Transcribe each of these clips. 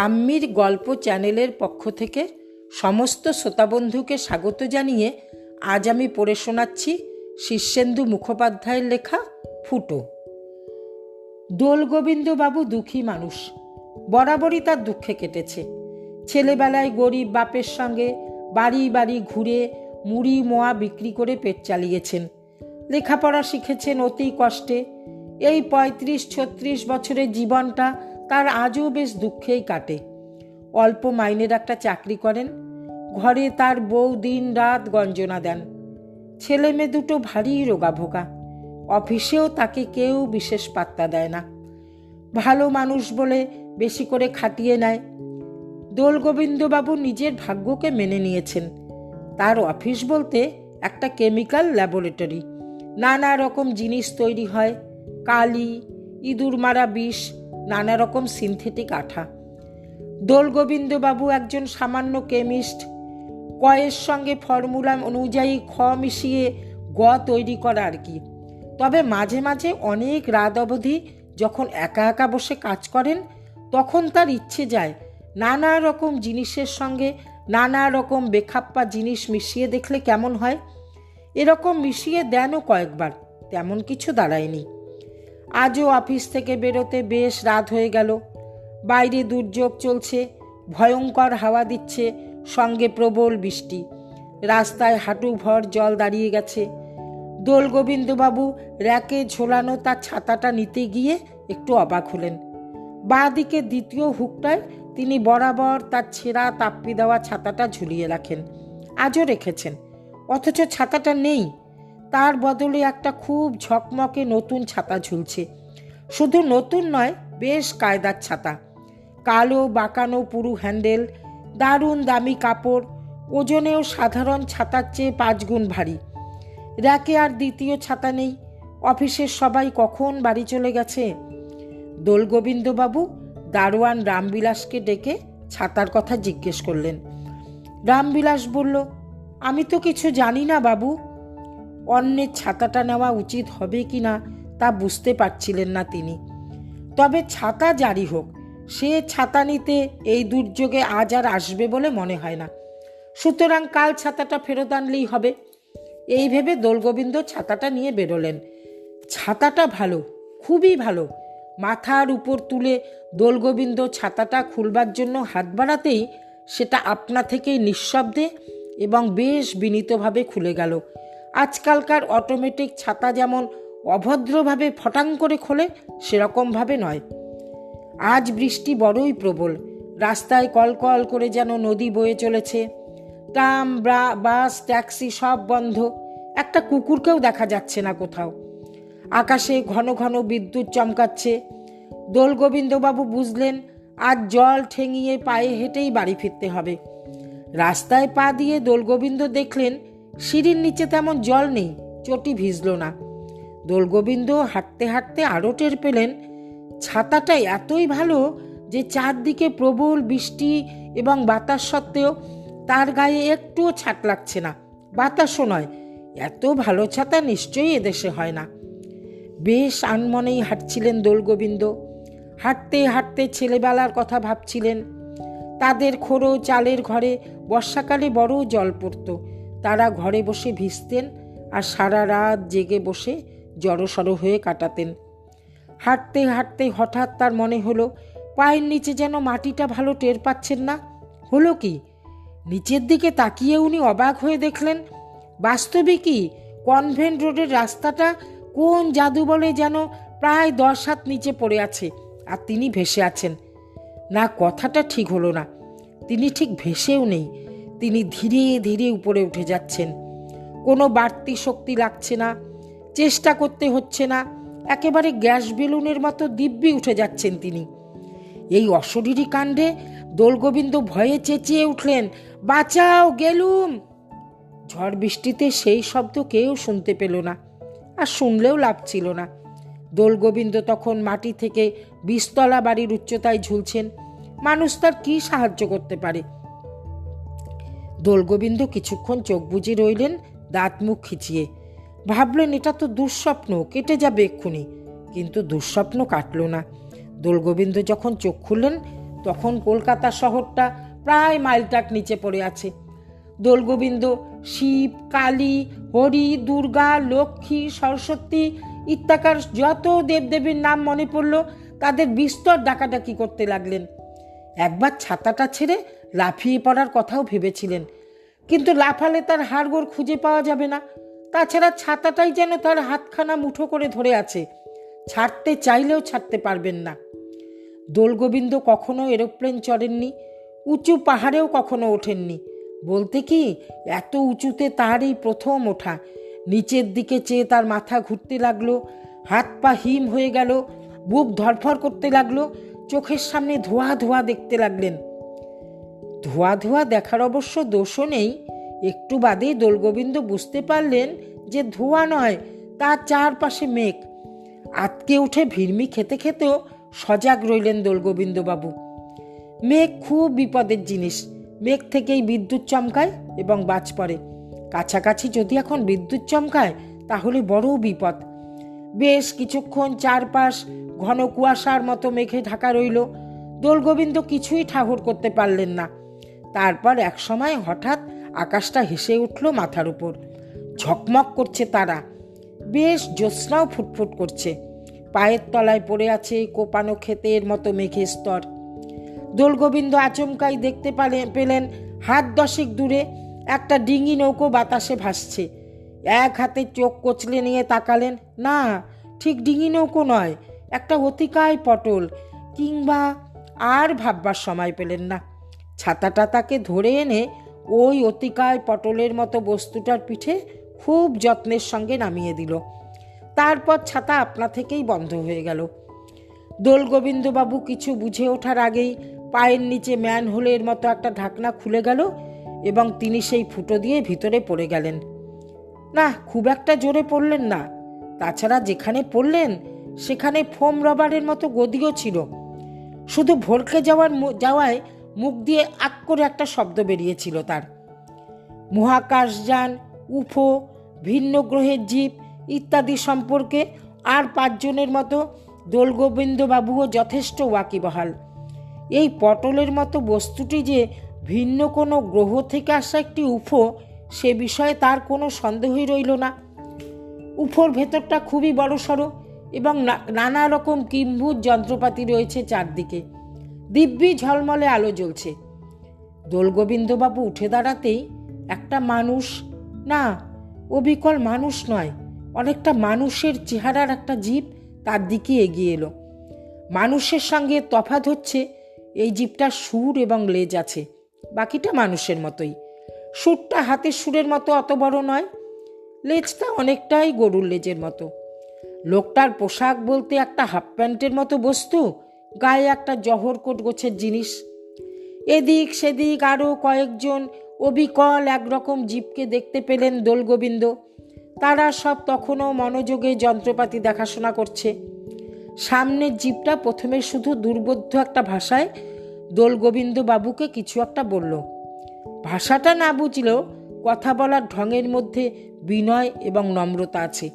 ঠাম্মির গল্প চ্যানেলের পক্ষ থেকে সমস্ত শ্রোতাবন্ধুকে স্বাগত জানিয়ে আজ আমি পড়ে শোনাচ্ছি শীর্ষেন্দু মুখোপাধ্যায়ের লেখা ফুটো। দোলগোবিন্দবাবু দুঃখী মানুষ, বরাবরই তার দুঃখে কেটেছে। ছেলেবেলায় গরিব বাপের সঙ্গে বাড়ি বাড়ি ঘুরে মুড়ি মোয়া বিক্রি করে পেট চালিয়েছেন। লেখাপড়া শিখেছেন অতি কষ্টে। এই পঁয়ত্রিশ ছত্রিশ বছরের জীবনটা তার আজও বেশ দুঃখেই কাটে। অল্প মাইনের একটা চাকরি করেন, ঘরে তার বউ দিন রাত গঞ্জনা দেন। ছেলে মেয়ে দুটো ভারী রোগাভোগা, অফিসেও তাকে কেউ বিশেষ পাত্তা দেয় না। ভালো মানুষ বলে বেশি করে খাটিয়ে নেয়। দোলগোবিন্দবাবু নিজের ভাগ্যকে মেনে নিয়েছেন। তার অফিস বলতে একটা কেমিক্যাল ল্যাবরেটরি। নানা রকম জিনিস তৈরি হয়, কালি ইঁদুর মারা বিষ নানা রকম সিনথেটিক আঠা। দোলগোবিন্দবাবু একজন সামান্য কেমিস্ট, কয়ের সঙ্গে ফর্মুলা অনুযায়ী খ মিশিয়ে গ তৈরি করা আর কি। তবে মাঝে মাঝে অনেক রাত অবধি যখন একা একা বসে কাজ করেন, তখন তার ইচ্ছে যায় নানা রকম জিনিসের সঙ্গে নানা রকম বেখাপ্পা জিনিস মিশিয়ে দেখলে কেমন হয়। এরকম মিশিয়ে দেনও কয়েকবার, তেমন কিছু দাঁড়ায়নি। আজও অফিস থেকে বেরোতে বেশ রাত হয়ে গেল। বাইরে দুর্যোগ চলছে, ভয়ঙ্কর হাওয়া দিচ্ছে, সঙ্গে প্রবল বৃষ্টি। রাস্তায় হাঁটু ভর জল দাঁড়িয়ে গেছে। দোল গোবিন্দবাবু র্যাকে ঝোলানো তার ছাতাটা নিতে গিয়ে একটু অবাক হলেন। বাঁ দিকে দ্বিতীয় হুকটায় তিনি বরাবর তার ছেঁড়া তাপ্পি দেওয়া ছাতাটা ঝুলিয়ে রাখেন। আজও রেখেছেন। অথচ ছাতাটা নেই। তার বদলে একটা খুব ঝকমকে নতুন ছাতা ঝুলছে। শুধু নতুন নয়, বেশ কায়দার ছাতা। কালো, বাঁকানো পুরু হ্যান্ডেল, দারুণ দামি কাপড়, ওজনেও সাধারণ ছাতার চেয়ে পাঁচগুণ ভারী। র্যাকে আর দ্বিতীয় ছাতা নেই। অফিসের সবাই কখন বাড়ি চলে গেছে? দোলগোবিন্দবাবু দারোয়ান রামবিলাসকে ডেকে ছাতার কথা জিজ্ঞেস করলেন। রামবিলাস বলল, আমি তো কিছু জানি না বাবু। অন্যের ছাতাটা নেওয়া উচিত হবে কি না তা বুঝতে পারছিলেন না তিনি। তবে ছাতা জারি হোক, সে ছাতা নিতে এই দুর্যোগে আজ আর আসবে বলে মনে হয় না। সুতরাং কাল ছাতাটা ফেরত আনলেই হবে। এই ভেবে দোলগোবিন্দ ছাতাটা নিয়ে বেরোলেন। ছাতাটা ভালো, খুবই ভালো। মাথার উপর তুলে দোলগোবিন্দ ছাতাটা খুলবার জন্য হাত বাড়াতেই সেটা আপনা থেকেই নিঃশব্দে এবং বেশ বিনীতভাবে খুলে গেল। আজকালকার অটোমেটিক ছাতা যেমন অভদ্রভাবে ফটাং করে খোলে, সেরকমভাবে নয়। আজ বৃষ্টি বড়ই প্রবল। রাস্তায় কলকল করে যেন নদী বয়ে চলেছে। ট্রাম, ব্রা, বাস, ট্যাক্সি সব বন্ধ। একটা কুকুরকেও দেখা যাচ্ছে না কোথাও। আকাশে ঘন ঘন বিদ্যুৎ চমকাচ্ছে। দোলগোবিন্দবাবু বুঝলেন, আজ জল ঠেঙিয়ে পায়ে হেঁটেই বাড়ি ফিরতে হবে। রাস্তায় পা দিয়ে দোলগোবিন্দ দেখলেন সিঁড়ির নিচে তেমন জল নেই, চটি ভিজল না। দোলগোবিন্দ হাঁটতে হাঁটতে আরও টের পেলেন, ছাতাটা এতই ভালো যে চারদিকে প্রবল বৃষ্টি এবং বাতাস সত্ত্বেও তার গায়ে একটুও ছাট লাগছে না। বাতাসও নয়, এত ভালো ছাতা নিশ্চয়ই এদেশে হয় না। বেশ আনমনেই হাঁটছিলেন দোলগোবিন্দ। হাঁটতে হাঁটতে ছেলেবেলার কথা ভাবছিলেন। তাদের খোড়ো চালের ঘরে বর্ষাকালে বড় জল পড়ত। তারা ঘরে বসে ভিজতেন আর সারা রাত জেগে বসে জড়সড় হয়ে কাটাতেন। হাঁটতে হাঁটতে হঠাৎ তার মনে হলো, পায়ের নিচে যেন মাটিটা ভালো টের পাচ্ছেন না। হলো কি? নিচের দিকে তাকিয়ে উনি অবাক হয়ে দেখলেন বাস্তবিকই কনভেন্ট রোডের রাস্তাটা কোন জাদু বলে যেন প্রায় দশ হাত নিচে পড়ে আছে আর তিনি ভেসে আছেন। না, কথাটা ঠিক হলো না। তিনি ঠিক ভেসেও নেই। তিনি ধীরে ধীরে উপরে উঠে যাচ্ছেন। কোনো বাড়তি শক্তি লাগছে না, চেষ্টা করতে হচ্ছে না, একেবারে গ্যাস বেলুনের মতো দিব্যি উঠে যাচ্ছেন তিনি। এই অশরীরী কাণ্ডে দোলগোবিন্দ ভয়ে চেঁচিয়ে উঠলেন, বাঁচাও গেলুম! ঝড় বৃষ্টিতে সেই শব্দ কেউ শুনতে পেল না, আর শুনলেও লাভ ছিল না। দোলগোবিন্দ তখন মাটি থেকে বিস্তলা বাড়ির উচ্চতায় ঝুলছেন। মানুষ তার কি সাহায্য করতে পারে? দোলগোবিন্দ কিছুক্ষণ চোখ বুজে রইলেন, দাঁত মুখ খিচিয়ে। ভাবলেন, এটা তো দুঃস্বপ্ন, কেটে যাবে এক্ষুনি। কিন্তু দুঃস্বপ্ন কাটল না। দোলগোবিন্দ যখন চোখ খুললেন, তখন কলকাতা শহরটা প্রায় মাইলটাক নিচে পড়ে আছে। দোলগোবিন্দ, শিব, কালী, হরি, দুর্গা, লক্ষ্মী, সরস্বতী ইত্যাকার যত দেবদেবীর নাম মনে পড়ল, তাদের বিস্তর ডাকাডাকি করতে লাগলেন। একবার ছাতাটা ছেড়ে লাফিয়ে পড়ার কথাও ভেবেছিলেন। কিন্তু লাফালে তার হাড়গোড় খুঁজে পাওয়া যাবে না। তাছাড়া ছাতাটাই যেন তার হাতখানা মুঠো করে ধরে আছে। ছাড়তে চাইলেও ছাড়তে পারবেন না। দোলগোবিন্দ কখনো এরোপ্লেন চড়েননি, উঁচু পাহাড়েও কখনো ওঠেননি। বলতে কি, এত উঁচুতে তার এই প্রথম ওঠা। নিচের দিকে চেয়ে তার মাথা ঘুরতে লাগল, হাত পা হিম হয়ে গেল, বুক ধরফর করতে লাগল, চোখের সামনে ধোয়া ধোয়া দেখতে লাগলেন। ধোয়া ধোয়া দেখার অবশ্য দোষও নেই। একটু বাদেই দোলগোবিন্দ বুঝতে পারলেন যে ধোয়া নয় তার চারপাশে মেঘ। আতকে উঠে ভিড়মি খেতে খেতেও সজাগ রইলেন দোলগোবিন্দবাবু। মেঘ খুব বিপদের জিনিস। মেঘ থেকেই বিদ্যুৎ চমকায় এবং বাজ পড়ে। কাছাকাছি যদি এখন বিদ্যুৎ চমকায়, তাহলে বড় বিপদ। বেশ কিছুক্ষণ চারপাশ ঘন কুয়াশার মতো মেঘে ঢাকা রইল। দোলগোবিন্দ কিছুই ঠাহর করতে পারলেন না। তারপর একসময় হঠাৎ আকাশটা হেসে উঠল মাথার উপর। ঝকমক করছে তারা। বেশ জ্যোৎস্নাও ফুটফুট করছে। পায়ের তলায় পড়ে আছে কোপানো ক্ষেতের মতো মেঘের স্তর। দোলগোবিন্দ আচমকাই দেখতে পালে, পেলেন হাত দশেক দূরে একটা ডিঙি নৌকো বাতাসে ভাসছে। এক হাতে চোখ কচলে নিয়ে তাকালেন। না, ঠিক ডিঙি নৌকো নয়, একটা অতিকায় পটল। কিংবা আর ভাববার সময় পেলেন না। ছাতাটা তাকে ধরে এনে ওই অতিকায় পটলের মতো বস্তুটার পিঠে খুব যত্নের সঙ্গে নামিয়ে দিল। তারপর ছাতা আপনা থেকেই বন্ধ হয়ে গেল। দোলগোবিন্দবাবু কিছু বুঝে ওঠার আগেই পায়ের নিচে ম্যান ম্যানহোলের মতো একটা ঢাকনা খুলে গেল এবং তিনি সেই ফুটো দিয়ে ভিতরে পড়ে গেলেন। না, খুব একটা জোরে পড়লেন না। তাছাড়া যেখানে পড়লেন, সেখানে ফোম রবারের মতো গদিও ছিল। শুধু ভরকে যাওয়ার যাওয়ায় মুখ দিয়ে আক করে একটা শব্দ বেরিয়েছিল তার। মহাকাশযান, উফো, ভিন্ন গ্রহের জীব ইত্যাদি সম্পর্কে আর পাঁচজনের মতো দোলগোবিন্দবাবুও যথেষ্ট ওয়াকিবহাল। এই পটলের মতো বস্তুটি যে ভিন্ন কোনো গ্রহ থেকে আসা একটি উফো, সে বিষয়ে তার কোনো সন্দেহই রইল না। উফোর ভেতরটা খুবই বড়সড় এবং নানা রকম কিম্ভূত যন্ত্রপাতি রয়েছে চারদিকে। দিব্যি ঝলমলে আলো জ্বলছে। দোলগোবিন্দবাবু উঠে দাঁড়াতেই একটা মানুষ, না, অবিকল মানুষ নয়, অনেকটা মানুষের চেহারার একটা জীব তার দিকে এগিয়ে এলো। মানুষের সঙ্গে তফাৎ হচ্ছে, এই জীবটার সুর এবং লেজ আছে, বাকিটা মানুষের মতোই। সুরটা হাতের সুরের মতো অত বড় নয়, লেজটা অনেকটাই গরুর লেজের মতো। লোকটার পোশাক বলতে একটা হাফ প্যান্টের মতো বস্তু গায়ে একটা জহর কোট গোছের জিনিস। এদিক সেদিক আরও কয়েকজন অবিকল একরকম জীবকে দেখতে পেলেন দোলগোবিন্দ। তারা সব তখনও মনোযোগে যন্ত্রপাতি দেখাশোনা করছে। সামনের জীবটা প্রথমে শুধু দুর্বোধ্য একটা ভাষায় দোলগোবিন্দ বাবুকে কিছু একটা বলল। ভাষাটা না বুঝলেও কথা বলার ঢঙের মধ্যে বিনয় এবং নম্রতা আছে।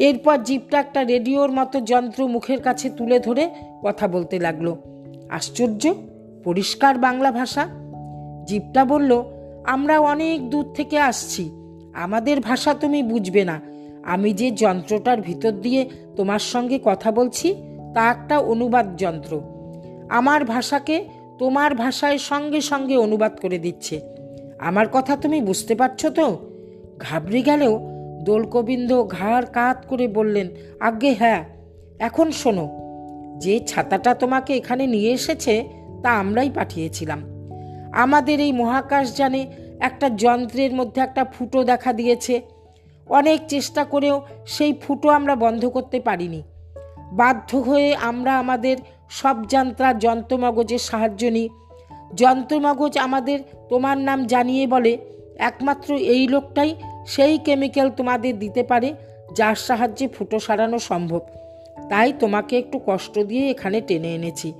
এরপর জিপটা একটা রেডিওর মতো যন্ত্র মুখের কাছে তুলে ধরে কথা বলতে লাগল। আশ্চর্য, পরিষ্কার বাংলা ভাষা। জিপটা বলল, আমরা অনেক দূর থেকে আসছি। আমাদের ভাষা তুমি বুঝবে না। আমি যে যন্ত্রটার ভিতর দিয়ে তোমার সঙ্গে কথা বলছি, তা একটা অনুবাদ যন্ত্র। আমার ভাষাকে তোমার ভাষায় সঙ্গে সঙ্গে অনুবাদ করে দিচ্ছে। আমার কথা তুমি বুঝতে পারছ তো? ঘাবড়ে গেলেও দোলগোবিন্দ ঘাড় কাত করে বললেন, আজ্ঞে হ্যাঁ এখন শোনো। যে ছাতাটা তোমাকে এখানে নিয়ে এসেছে, তা আমরাই পাঠিয়েছিলাম। আমাদের এই মহাকাশযানে একটা যন্ত্রের মধ্যে একটা ফুটো দেখা দিয়েছে। অনেক চেষ্টা করেও সেই ফুটো আমরা বন্ধ করতে পারিনি। বাধ্য হয়ে আমরা আমাদের সব যান্ত্রা যন্ত্রমগজের সাহায্য নিই। যন্ত্রমগজ আমাদের তোমার নাম জানিয়ে বলে, একমাত্র এই লোকটাই সেই কেমিক্যাল তোমাদের দিতে পারে, যার সাহায্যে ফুটো সারানো সম্ভব। তাই তোমাকে একটু কষ্ট দিয়ে এখানে টেনে এনেছি।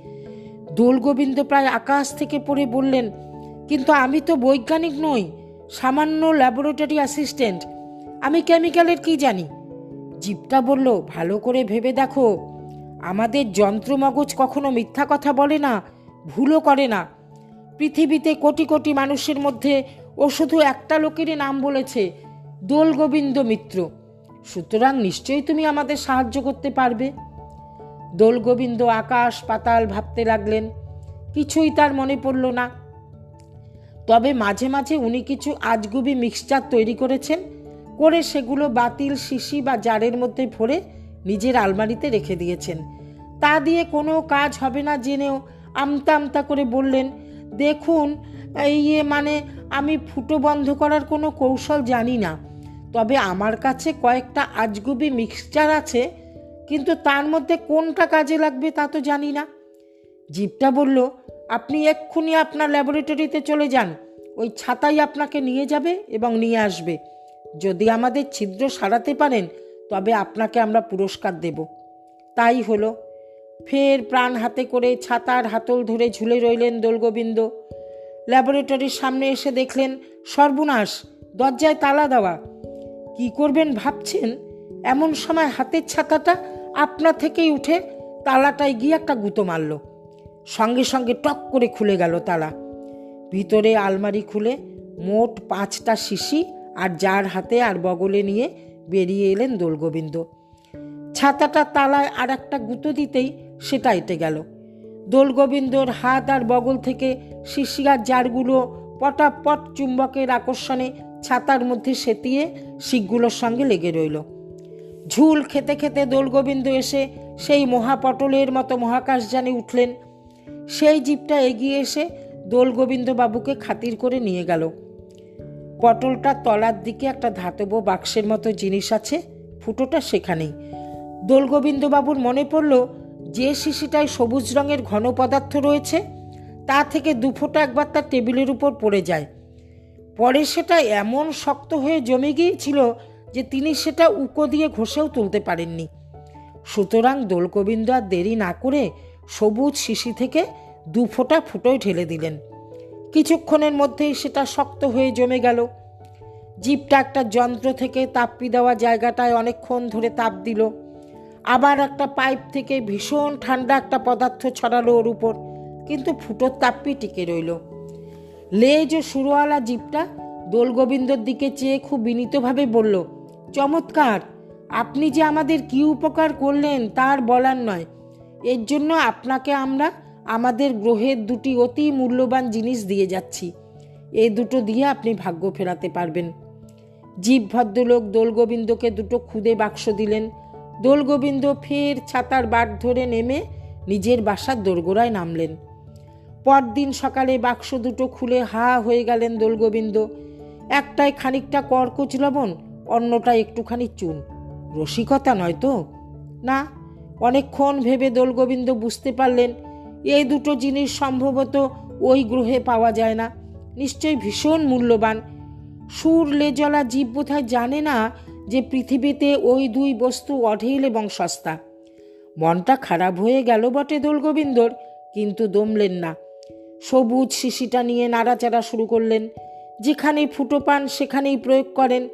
দোলগোবিন্দ প্রায় আকাশ থেকে পড়ে বললেন, কিন্তু আমি তো বৈজ্ঞানিক নই, সামান্য ল্যাবরেটরি অ্যাসিস্ট্যান্ট আমি কেমিক্যালের কি জানি? জীবটা বলল, ভালো করে ভেবে দেখো। আমাদের যন্ত্রমগজ কখনো মিথ্যা কথা বলে না, ভুলও করে না। পৃথিবীতে কোটি কোটি মানুষের মধ্যে ও শুধু একটা লোকেরই নাম বলেছে দোল গোবিন্দ মিত্র। সুতরাং নিশ্চয়ই তুমি আমাদের সাহায্য করতে পারবে। দোল গোবিন্দ আকাশ পাতাল ভাবতে লাগলেন। কিছুই তার মনে পড়ল না। তবে মাঝে মাঝে উনি কিছু আজগুবি মিক্সচার তৈরি করেছেন, করে সেগুলো বাতিল শিশি বা জারের মধ্যে ভরে নিজের আলমারিতে রেখে দিয়েছেন। তা দিয়ে কোনো কাজ হবে না জেনেও আমতা আমতা করে বললেন, দেখুন এই ইয়ে মানে আমি ফুটো বন্ধ করার কোনো কৌশল জানি না। তবে আমার কাছে কয়েকটা আজগুবি মিক্সচার আছে, কিন্তু তার মধ্যে কোনটা কাজে লাগবে তা তো জানি না। জিপটা বলল, আপনি এক্ষুনি আপনার ল্যাবরেটরিতে চলে যান, ওই ছাতাই আপনাকে নিয়ে যাবে এবং নিয়ে আসবে। যদি আমাদের ছিদ্র সারাতে পারেন, তবে আপনাকে আমরা পুরস্কার দেব। তাই হলো। ফের প্রাণ হাতে করে ছাতার হাতল ধরে ঝুলে রইলেন দোলগোবিন্দ। ল্যাবরেটরির সামনে এসে দেখলেন, সর্বনাশ, দরজায় তালা দেওয়া। কি করবেন ভাবছেন? এমন সময় হাতের ছাতাটা আপনা থেকেই উঠে তালাটায় গিয়ে একটা গুঁতো মারল। সঙ্গে সঙ্গে টক করে খুলে গেল তালা। ভিতরে আলমারি খুলে মোট পাঁচটা শিশি আর যার হাতে আর বগলে নিয়ে বেরিয়ে এলেন দোলগোবিন্দ। ছাতাটা তালায় আর একটা গুঁতো দিতেই সেটা এঁটে গেল। দোলগোবিন্দর হাত আর বগল থেকে শিশি আর জারগুলো পটাপট চুম্বকের আকর্ষণে ছাতার মধ্যে সেতিয়ে শিকগুলোর সঙ্গে লেগে রইল। ঝুল খেতে খেতে দোলগোবিন্দ এসে সেই মহাপটলের মতো মহাকাশযানে উঠলেন। সেই জিপটা এগিয়ে এসে দোলগোবিন্দ বাবুকে খাতির করে নিয়ে গেল। পটলটার তলার দিকে একটা ধাতব বাক্সের মতো জিনিস আছে, ফুটোটা সেখানেই। দোলগোবিন্দবাবুর মনে পড়ল, যে শিশিটায় সবুজ রঙের ঘন পদার্থ রয়েছে, তা থেকে দুফোটা একবার তার টেবিলের উপর পড়ে যায়। পরে সেটা এমন শক্ত হয়ে জমে গিয়েছিল যে তিনি সেটা উকো দিয়ে ঘষেও তুলতে পারেননি। সুতরাং দোলগোবিন্দ আর দেরি না করে সবুজ শিশি থেকে দু ফোঁটা ফুটোয় ঢেলে দিলেন। কিছুক্ষণের মধ্যেই সেটা শক্ত হয়ে জমে গেল। জিপটা একটা যন্ত্র থেকে তাপ্পি দেওয়া জায়গাটায় অনেকক্ষণ ধরে তাপ দিল। আবার একটা পাইপ থেকে ভীষণ ঠান্ডা একটা পদার্থ ছড়ালো ওর উপর, কিন্তু ফুটোর তাপ্পি টিকে রইল। লেজ ও সুরওয়ালা জিপটা দোলগোবিন্দর দিকে চেয়ে খুব বিনীতভাবে বলল, চমৎকার! আপনি যে আমাদের কি উপকার করলেন তার বলার নয়। এর জন্য আপনাকে আমরা আমাদের গ্রহের দুটি অতি মূল্যবান জিনিস দিয়ে যাচ্ছি। এই দুটো দিয়ে আপনি ভাগ্য ফেরাতে পারবেন। জীব ভদ্রলোক দোলগোবিন্দকে দুটো খুদে বাক্স দিলেন। দোলগোবিন্দ ফের ছাতার বাট ধরে নেমে নিজের বাসার দোরগোড়ায় নামলেন। পরদিন সকালে বাক্স দুটো খুলে হা হয়ে গেলেন দোলগোবিন্দ। একটায় খানিকটা কর্কচ লবণ অন্যটা একটুখানি চুন। রসিকতা নয় তো? না, অনেকক্ষণ ভেবে দোলগোবিন্দ বুঝতে পারলেন, এই দুটো জিনিস সম্ভবত ওই গ্রহে পাওয়া যায় না। নিশ্চয়ই ভীষণ মূল্যবান। সুর লেজলা জীব বোধহয় জানে না যে পৃথিবীতে ওই দুই বস্তু অঢেল এবং সস্তা। মনটা খারাপ হয়ে গেল বটে দোলগোবিন্দর, কিন্তু দমলেন না। সবুজ শিশিটা নিয়ে নাড়াচাড়া শুরু করলেন। যেখানেই ফুটো পান, সেখানেই প্রয়োগ করেন।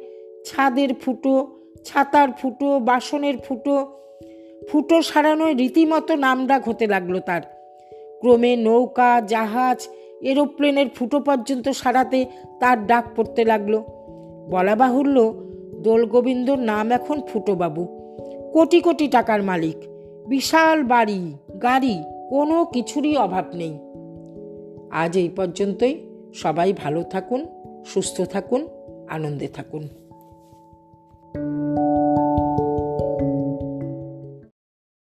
ছাদের ফুটো, ছাতার ফুটো, বাসনের ফুটো ফুটো সারানোয় রীতিমতো নামডাক হতে লাগল তার। ক্রমে নৌকা, জাহাজ, এরোপ্লেনের ফুটো পর্যন্ত সারাতে তার ডাক পড়তে লাগল। বলা বাহুল্য দোলগোবিন্দর নাম এখন ফুটোবাবু। কোটি কোটি টাকার মালিক। বিশাল বাড়ি, গাড়ি, কোনো কিছুরই অভাব নেই। আজ এই পর্যন্তই। সবাই ভালো থাকুন সুস্থ থাকুন আনন্দে থাকুন।